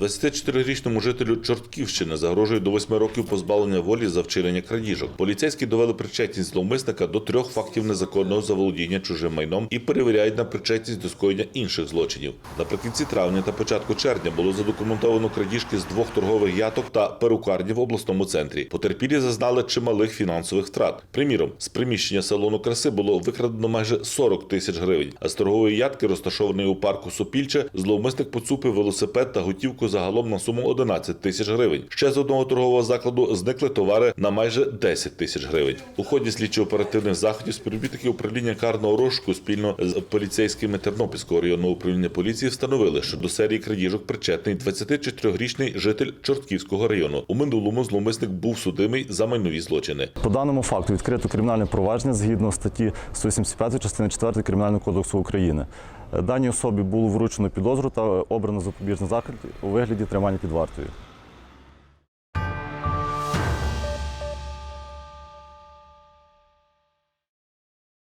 24-річному жителю Чортківщини загрожує до 8 років позбавлення волі за вчинення крадіжок. Поліцейські довели причетність зловмисника до трьох фактів незаконного заволодіння чужим майном і перевіряють на причетність до скоєння інших злочинів. Наприкінці травня та початку червня було задокументовано крадіжки з двох торгових яток та перукарні в обласному центрі. Потерпілі зазнали чималих фінансових втрат. Приміром, з приміщення салону краси було викрадено майже 40 тисяч гривень. А з торгової ятки, розташованої у парку Сопільче, зловмисник поцупив велосипед та готівку загалом на суму 11 тисяч гривень. Ще з одного торгового закладу зникли товари на майже 10 тисяч гривень. У ході слідчо-оперативних заходів співробітники управління карного розшуку спільно з поліцейськими Тернопільського районного управління поліції встановили, що до серії крадіжок причетний 24-річний житель Чортківського району. У минулому зловмисник був судимий за майнові злочини. По даному факту відкрито кримінальне провадження згідно статті 185 частини 4 Кримінального кодексу України. Даній особі було вручено підозру та обрано запобіжний захід у вигляді тримання під вартою.